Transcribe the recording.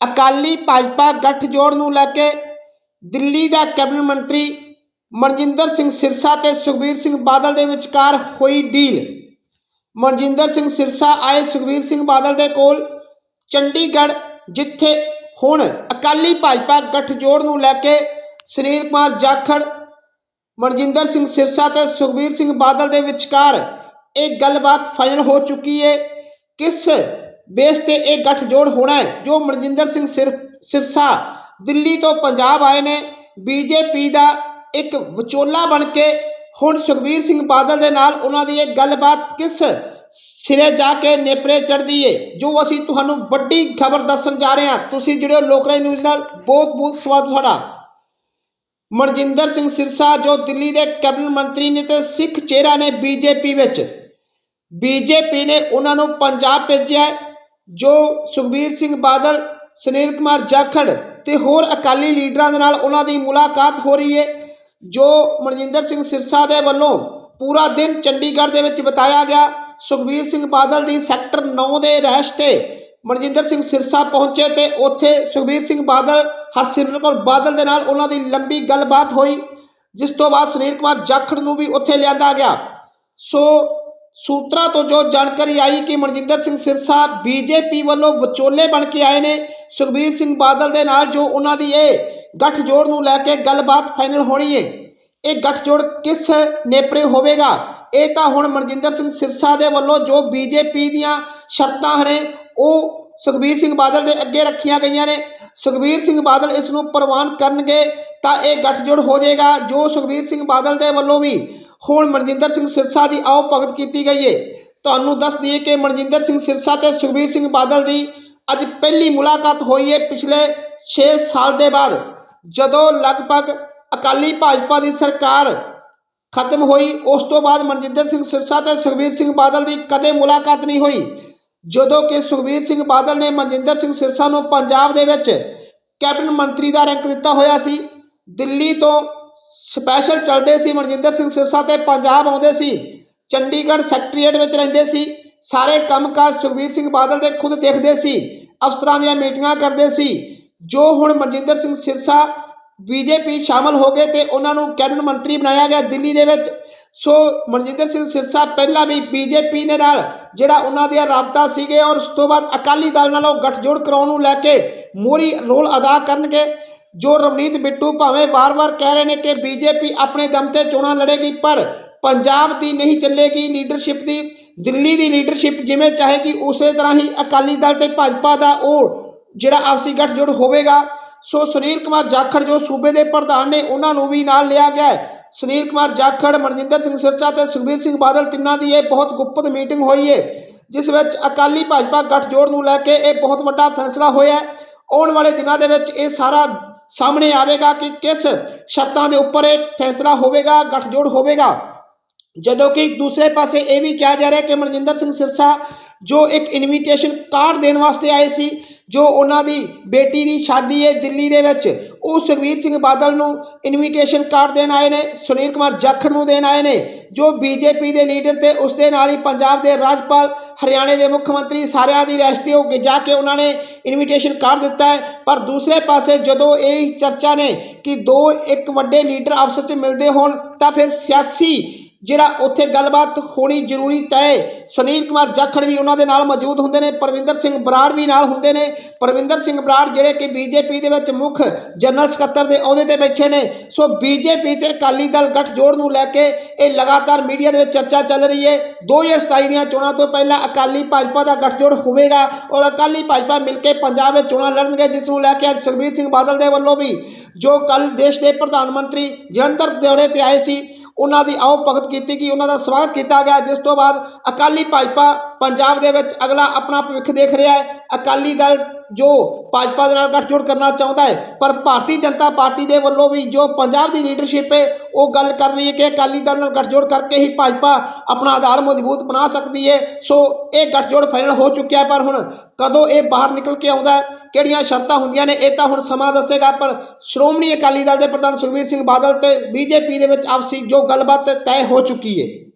ਅਕਾਲੀ ਭਾਜਪਾ ਗੱਠਜੋੜ ਨੂੰ ਲੈ ਕੇ ਦਿੱਲੀ ਦਾ ਕੈਬਨਿਟ ਮੰਤਰੀ ਮਨਜਿੰਦਰ ਸਿੰਘ ਸਿਰਸਾ ਤੇ ਸੁਖਬੀਰ ਸਿੰਘ ਬਾਦਲ ਦੇ ਵਿਚਕਾਰ ਹੋਈ ਡੀਲ। ਮਨਜਿੰਦਰ ਸਿੰਘ ਸਿਰਸਾ ਆਏ ਸੁਖਬੀਰ ਸਿੰਘ ਬਾਦਲ ਦੇ ਕੋਲ ਚੰਡੀਗੜ੍ਹ, ਜਿੱਥੇ ਹੁਣ ਅਕਾਲੀ ਭਾਜਪਾ ਗੱਠਜੋੜ ਨੂੰ ਲੈ ਕੇ ਸੁਨੀਲ ਕੁਮਾਰ ਜਾਖੜ, ਮਨਜਿੰਦਰ ਸਿੰਘ ਸਿਰਸਾ ਤੇ ਸੁਖਬੀਰ ਸਿੰਘ ਬਾਦਲ ਦੇ ਵਿਚਕਾਰ ਇਹ ਗੱਲਬਾਤ ਫਾਈਨਲ ਹੋ ਚੁੱਕੀ ਹੈ ਕਿਸ ਬੇਸ ਤੇ ਇਹ ਗੱਠਜੋੜ ਹੋਣਾ ਹੈ, ਜੋ ਮਨਜਿੰਦਰ ਸਿੰਘ ਸਿਰ, ਸਿਰਸਾ ਦਿੱਲੀ ਤੋਂ ਪੰਜਾਬ ਆਏ ਨੇ। ਬੀਜੇਪੀ ਦਾ ਇੱਕ ਵਿਚੋਲਾ ਬਣ ਕੇ ਹੁਣ ਸੁਖਬੀਰ ਸਿੰਘ ਬਾਦਲ ਦੇ ਨਾਲ ਉਹਨਾਂ ਦੀ ਇਹ ਗੱਲਬਾਤ ਕਿਸ ਸਿਰੇ ਜਾ ਕੇ ਨੇਪਰੇ ਚੜਦੀ ਏ, ਜੋ ਅਸੀਂ ਤੁਹਾਨੂੰ ਵੱਡੀ ਖਬਰ ਦੱਸਣ ਜਾ ਰਹੇ ਹਾਂ। ਤੁਸੀਂ ਜਿਹੜੇ ਲੋਕਰਾਜ ਨਿਊਜ਼ ਨਾਲ, ਬਹੁਤ ਬਹੁਤ ਸਵਾਗਤ ਤੁਹਾਡਾ। ਮਨਜਿੰਦਰ ਸਿੰਘ ਸਿਰਸਾ, ਜੋ ਦਿੱਲੀ ਦੇ ਕੈਬਨਿਟ ਮੰਤਰੀ ਨੇ ਤੇ ਸਿੱਖ ਚਿਹਰਾ ਨੇ ਬੀਜੇਪੀ ਵਿੱਚ। ਬੀਜੇਪੀ ਨੇ ਉਹਨਾਂ ਨੂੰ ਪੰਜਾਬ ਭੇਜਿਆ ਜੋ ਸੁਖਬੀਰ ਸਿੰਘ ਬਾਦਲ, ਸੁਨੀਲ ਕੁਮਾਰ ਜਾਖੜ ਤੇ ਹੋਰ ਅਕਾਲੀ ਲੀਡਰਾਂ ਦੇ ਨਾਲ ਉਹਨਾਂ ਦੀ ਮੁਲਾਕਾਤ ਹੋ ਰਹੀ ਹੈ, ਜੋ ਮਨਜਿੰਦਰ ਸਿੰਘ ਸਿਰਸਾ ਦੇ ਵੱਲੋਂ ਪੂਰਾ ਦਿਨ ਚੰਡੀਗੜ੍ਹ ਦੇ ਵਿੱਚ ਬਿਤਾਇਆ ਗਿਆ। ਸੁਖਬੀਰ ਸਿੰਘ ਬਾਦਲ ਦੀ ਸੈਕਟਰ 9 ਦੇ ਰਹਿਸ਼ ਤੇ ਮਨਜਿੰਦਰ ਸਿੰਘ ਸਿਰਸਾ ਪਹੁੰਚੇ ਤੇ ਉੱਥੇ ਸੁਖਬੀਰ ਸਿੰਘ ਬਾਦਲ ਹਰਸਿਮਰਤ ਕੌਰ ਬਾਦਲ ਦੇ ਨਾਲ ਉਹਨਾਂ ਦੀ ਲੰਬੀ ਗੱਲਬਾਤ ਹੋਈ, ਜਿਸ ਤੋਂ ਬਾਅਦ ਸੁਨੀਲ ਕੁਮਾਰ ਜਾਖੜ ਨੂੰ ਵੀ ਉੱਥੇ ਲਿਆਂਦਾ ਗਿਆ। ਸੋ ਸੂਤਰਾਂ ਤੋਂ ਜੋ ਜਾਣਕਾਰੀ ਆਈ ਕਿ ਮਨਜਿੰਦਰ ਸਿੰਘ ਸਿਰਸਾ ਬੀਜੇਪੀ ਵੱਲੋਂ ਵਿਚੋਲੇ ਬਣ ਕੇ ਆਏ ਨੇ, ਸੁਖਬੀਰ ਸਿੰਘ ਬਾਦਲ ਦੇ ਨਾਲ ਜੋ ਉਹਨਾਂ ਦੀ ਇਹ ਗੱਠਜੋੜ ਨੂੰ ਲੈ ਕੇ ਗੱਲਬਾਤ ਫਾਈਨਲ ਹੋਣੀ ਹੈ ਇਹ ਗੱਠਜੋੜ ਕਿਸ ਨੇਪਰੇ ਹੋਵੇਗਾ? ਇਹ ਤਾਂ ਹੁਣ ਮਨਜਿੰਦਰ ਸਿੰਘ ਸਿਰਸਾ ਦੇ ਵੱਲੋਂ ਜੋ ਬੀਜੇਪੀ ਦੀਆਂ ਸ਼ਰਤਾਂ ਨੇ, ਉਹ ਸੁਖਬੀਰ ਸਿੰਘ ਬਾਦਲ ਦੇ ਅੱਗੇ ਰੱਖੀਆਂ ਗਈਆਂ ਨੇ। ਸੁਖਬੀਰ ਸਿੰਘ ਬਾਦਲ ਇਸ ਨੂੰ ਪ੍ਰਵਾਨ ਕਰਨਗੇ ਤਾਂ ਇਹ ਗੱਠਜੋੜ ਹੋ ਜਾਏਗਾ, ਜੋ ਸੁਖਬੀਰ ਸਿੰਘ ਬਾਦਲ ਦੇ ਵੱਲੋਂ ਵੀ ਹੁਣ ਮਨਜਿੰਦਰ ਸਿੰਘ ਸਿਰਸਾ ਦੀ ਆਓ ਭਗਤ ਕੀਤੀ ਗਈ ਹੈ ਤੁਹਾਨੂੰ ਦੱਸ ਦਈਏ ਕਿ ਮਨਜਿੰਦਰ ਸਿੰਘ ਸਿਰਸਾ ਤੇ ਸੁਖਬੀਰ ਸਿੰਘ ਬਾਦਲ ਦੀ ਅੱਜ ਪਹਿਲੀ ਮੁਲਾਕਾਤ ਹੋਈ ਹੈ ਪਿਛਲੇ 6 ਸਾਲ ਦੇ ਬਾਅਦ, ਜਦੋਂ ਲਗਭਗ ਅਕਾਲੀ ਭਾਜਪਾ ਦੀ ਸਰਕਾਰ ਖਤਮ ਹੋਈ, ਉਸ ਤੋਂ ਬਾਅਦ ਮਨਜਿੰਦਰ ਸਿੰਘ ਸਿਰਸਾ ਤੇ ਸੁਖਬੀਰ ਸਿੰਘ ਬਾਦਲ ਦੀ ਕਦੇ ਮੁਲਾਕਾਤ ਨਹੀਂ ਹੋਈ। ਜਦੋਂ ਕਿ ਸੁਖਬੀਰ ਸਿੰਘ ਬਾਦਲ ਨੇ ਮਨਜਿੰਦਰ ਸਿੰਘ ਸਿਰਸਾ ਨੂੰ ਪੰਜਾਬ ਦੇ ਵਿੱਚ ਕੈਬਨਿਟ ਮੰਤਰੀ ਦਾ ਰੈਂਕ ਦਿੱਤਾ ਹੋਇਆ ਸੀ। ਦਿੱਲੀ ਤੋਂ ਸਪੈਸ਼ਲ ਚੱਲਦੇ ਸੀ, ਮਨਜਿੰਦਰ ਸਿੰਘ ਸਿਰਸਾ ਤੇ ਪੰਜਾਬ ਆਉਂਦੇ ਸੀ, ਚੰਡੀਗੜ੍ਹ ਸੈਕਟਰੀਏਟ ਵਿੱਚ ਰਹਿੰਦੇ ਸੀ, ਸਾਰੇ ਕੰਮਕਾਜ ਸੁਖਬੀਰ ਸਿੰਘ ਬਾਦਲ ਦੇ ਖੁਦ ਦੇਖਦੇ ਸੀ, ਅਫਸਰਾਂ ਦੀਆਂ ਮੀਟਿੰਗਾਂ ਕਰਦੇ ਸੀ, ਜੋ ਹੁਣ ਮਨਜਿੰਦਰ ਸਿੰਘ ਸਿਰਸਾ ਬੀਜੇਪੀ ਸ਼ਾਮਲ ਹੋ ਗਏ ਤੇ ਉਹਨਾਂ ਨੂੰ ਕੈਬਨਿਟ ਮੰਤਰੀ ਬਣਾਇਆ ਗਿਆ ਦਿੱਲੀ ਦੇ ਵਿੱਚ। ਸੋ ਮਨਜਿੰਦਰ ਸਿੰਘ ਸਿਰਸਾ ਪਹਿਲਾਂ ਵੀ ਬੀਜੇਪੀ ਦੇ ਨਾਲ, ਜਿਹੜਾ ਉਹਨਾਂ ਦਾ ਰਾਬਤਾ ਸੀਗੇ ਔਰ ਉਸ ਤੋਂ ਬਾਅਦ ਅਕਾਲੀ ਦਲ ਨਾਲੋਂ ਉਹ ਗੱਠਜੋੜ ਕਰਾਉਣ ਨੂੰ ਲੈ ਕੇ ਮੋਰੀ ਰੋਲ ਅਦਾ ਕਰਨਗੇ। ਜੋ ਰਵਨੀਤ ਬਿੱਟੂ ਭਾਵੇਂ ਵਾਰ-ਵਾਰ ਕਹਿ ਰਹੇ ਨੇ ਕਿ ਬੀਜੇਪੀ ਆਪਣੇ ਦਮ ਤੇ ਚੋਣਾਂ ਲੜੇਗੀ, ਪਰ ਪੰਜਾਬ ਦੀ ਨਹੀਂ ਚੱਲੇਗੀ ਲੀਡਰਸ਼ਿਪ ਦੀ। ਦਿੱਲੀ ਦੀ ਲੀਡਰਸ਼ਿਪ ਜਿਵੇਂ ਚਾਹੇਗੀ, ਉਸੇ ਤਰ੍ਹਾਂ ਹੀ ਅਕਾਲੀ ਦਲ ਤੇ ਭਾਜਪਾ ਦਾ ਉਹ ਜਿਹੜਾ ਆਪਸੀ ਗੱਠਜੋੜ ਹੋਵੇਗਾ। ਸੋ ਸੁਨੀਲ ਕੁਮਾਰ ਜਾਖੜ ਜੋ ਸੂਬੇ ਦੇ ਪ੍ਰਧਾਨ ਨੇ, ਉਹਨਾਂ ਨੂੰ ਵੀ ਨਾਲ ਲਿਆ ਗਿਆ ਸੁਨੀਲ ਕੁਮਾਰ ਜਾਖੜ, ਮਨਜਿੰਦਰ ਸਿੰਘ ਸਿਰਸਾ ਤੇ ਸੁਖਬੀਰ ਸਿੰਘ ਬਾਦਲ ਤਿੰਨਾਂ ਦੀ ਇਹ ਬਹੁਤ ਗੁਪਤ ਮੀਟਿੰਗ ਹੋਈ ਹੈ ਜਿਸ ਵਿੱਚ ਅਕਾਲੀ ਭਾਜਪਾ ਗੱਠਜੋੜ ਨੂੰ ਲੈ ਕੇ ਇਹ ਬਹੁਤ ਵੱਡਾ ਫੈਸਲਾ ਹੋਇਆ। ਆਉਣ ਵਾਲੇ ਦਿਨਾਂ ਦੇ ਵਿੱਚ ਇਹ ਸਾਰਾ ਸਾਹਮਣੇ ਆਵੇਗਾ ਕਿ ਕਿਸ ਸ਼ਰਤਾਂ ਦੇ ਉੱਪਰ ਇਹ ਫੈਸਲਾ ਹੋਵੇਗਾ, ਗੱਠਜੋੜ ਹੋਵੇਗਾ। ਜਦੋਂ ਕਿ ਦੂਸਰੇ ਪਾਸੇ ਇਹ ਵੀ ਕਿਹਾ ਜਾ ਰਿਹਾ ਕਿ ਮਨਜਿੰਦਰ ਸਿੰਘ ਸਿਰਸਾ, ਜੋ ਇੱਕ ਇਨਵੀਟੇਸ਼ਨ ਕਾਰਡ ਦੇਣ ਵਾਸਤੇ ਆਏ ਸੀ, ਜੋ ਉਹਨਾਂ ਦੀ ਬੇਟੀ ਦੀ ਸ਼ਾਦੀ ਹੈ ਦਿੱਲੀ ਦੇ ਵਿੱਚ ਉਹ ਸੁਖਬੀਰ ਸਿੰਘ ਬਾਦਲ ਨੂੰ ਇਨਵੀਟੇਸ਼ਨ ਕਾਰਡ ਦੇਣ ਆਏ ਨੇ, ਸੁਨੀਲ ਕੁਮਾਰ ਜਾਖੜ ਨੂੰ ਦੇਣ ਆਏ ਨੇ, ਜੋ ਬੀਜੇਪੀ ਦੇ ਲੀਡਰ ਤੇ ਉਸ ਦੇ ਨਾਲ ਹੀ ਪੰਜਾਬ ਦੇ ਰਾਜਪਾਲ, ਹਰਿਆਣੇ ਦੇ ਮੁੱਖ ਮੰਤਰੀ ਸਾਰਿਆਂ ਦੀ ਰੈਸਟੀ ਹੋ ਕੇ ਜਾ ਕੇ ਉਹਨਾਂ ਨੇ ਇਨਵੀਟੇਸ਼ਨ ਕਾਰਡ ਦਿੱਤਾ ਹੈ। ਪਰ ਦੂਸਰੇ ਪਾਸੇ ਜਦੋਂ ਇਹ ਚਰਚਾ ਨੇ ਕਿ ਦੋ ਇੱਕ ਵੱਡੇ ਲੀਡਰ ਆਪਸ ਵਿੱਚ ਮਿਲਦੇ ਹੋਣ, ਤਾਂ ਫਿਰ ਸਿਆਸੀ ਜਿਹੜਾ ਉੱਥੇ ਗੱਲਬਾਤ ਹੋਣੀ ਜ਼ਰੂਰੀ ਤੈਅ ਸੁਨੀਲ ਕੁਮਾਰ ਜਾਖੜ ਵੀ ਉਹਨਾਂ ਦੇ ਨਾਲ ਮੌਜੂਦ ਹੁੰਦੇ ਨੇ, ਪਰਵਿੰਦਰ ਸਿੰਘ ਬਰਾੜ ਵੀ ਨਾਲ ਹੁੰਦੇ ਨੇ। ਪਰਵਿੰਦਰ ਸਿੰਘ ਬਰਾੜ ਜਿਹੜੇ ਕਿ ਬੀਜੇਪੀ ਦੇ ਵਿੱਚ ਮੁੱਖ ਜਨਰਲ ਸਕੱਤਰ ਦੇ ਅਹੁਦੇ ਤੇ ਬੈਠੇ ਨੇ। ਸੋ ਬੀਜੇਪੀ ਤੇ ਅਕਾਲੀ ਦਲ ਗੱਠਜੋੜ ਨੂੰ ਲੈ ਕੇ ਇਹ ਲਗਾਤਾਰ ਮੀਡੀਆ ਦੇ ਵਿੱਚ ਚਰਚਾ ਚੱਲ ਰਹੀ ਹੈ। 2027 ਦੀਆਂ ਚੋਣਾਂ ਤੋਂ ਪਹਿਲਾਂ ਅਕਾਲੀ ਭਾਜਪਾ ਦਾ ਗੱਠਜੋੜ ਹੋਵੇਗਾ ਔਰ ਅਕਾਲੀ ਭਾਜਪਾ ਮਿਲ ਕੇ ਪੰਜਾਬ ਵਿੱਚ ਚੋਣਾਂ ਲੜਨਗੇ, ਜਿਸ ਨੂੰ ਲੈ ਕੇ ਅੱਜ ਸੁਖਬੀਰ ਸਿੰਘ ਬਾਦਲ ਦੇ ਵੱਲੋਂ ਵੀ ਜੋ ਕੱਲ ਦੇਸ਼ ਦੇ ਪ੍ਰਧਾਨ ਮੰਤਰੀ ਜਲੰਧਰ ਦੌਰੇ ਤੇ ਆਏ ਸੀ ਉਹਨਾਂ ਦੀ ਆਓ ਭਗਤ ਕੀਤੀ ਕਿ ਉਹਨਾਂ ਦਾ ਸਵਾਗਤ ਕੀਤਾ ਗਿਆ। ਜਿਸ ਤੋਂ ਬਾਅਦ ਅਕਾਲੀ ਭਾਜਪਾ ਪੰਜਾਬ ਦੇ ਵਿੱਚ ਅਗਲਾ ਆਪਣਾ ਭਵਿੱਖ ਦੇਖ ਰਿਹਾ ਹੈ। ਅਕਾਲੀ ਦਲ ਜੋ ਭਾਜਪਾ ਦੇ ਨਾਲ ਗੱਠਜੋੜ ਕਰਨਾ ਚਾਹੁੰਦਾ ਹੈ, ਪਰ ਭਾਰਤੀ ਜਨਤਾ ਪਾਰਟੀ ਦੇ ਵੱਲੋਂ ਵੀ ਜੋ ਪੰਜਾਬ ਦੀ ਲੀਡਰਸ਼ਿਪ ਹੈ, ਉਹ ਗੱਲ ਕਰ ਰਹੀ ਹੈ ਕਿ ਅਕਾਲੀ ਦਲ ਨਾਲ ਗੱਠਜੋੜ ਕਰਕੇ ਹੀ ਭਾਜਪਾ ਆਪਣਾ ਆਧਾਰ ਮਜ਼ਬੂਤ ਬਣਾ ਸਕਦੀ ਹੈ। ਸੋ ਇਹ ਗੱਠਜੋੜ ਫਾਈਨਲ ਹੋ ਚੁੱਕਿਆ ਪਰ ਹੁਣ ਕਦੋਂ ਇਹ ਬਾਹਰ ਨਿਕਲ ਕੇ ਆਉਂਦਾ ਹੈ ਕਿਹੜੀਆਂ ਸ਼ਰਤਾਂ ਹੁੰਦੀਆਂ ਨੇ? ਇਹ ਤਾਂ ਹੁਣ ਸਮਾਂ ਦੱਸੇਗਾ, ਪਰ ਸ਼੍ਰੋਮਣੀ ਅਕਾਲੀ ਦਲ ਦੇ ਪ੍ਰਧਾਨ ਸੁਖਬੀਰ ਸਿੰਘ ਬਾਦਲ ਤੇ ਬੀਜੇਪੀ ਦੇ ਵਿੱਚ ਆਪਸੀ ਜੋ ਗੱਲਬਾਤ ਤੈਅ ਹੋ ਚੁੱਕੀ ਹੈ।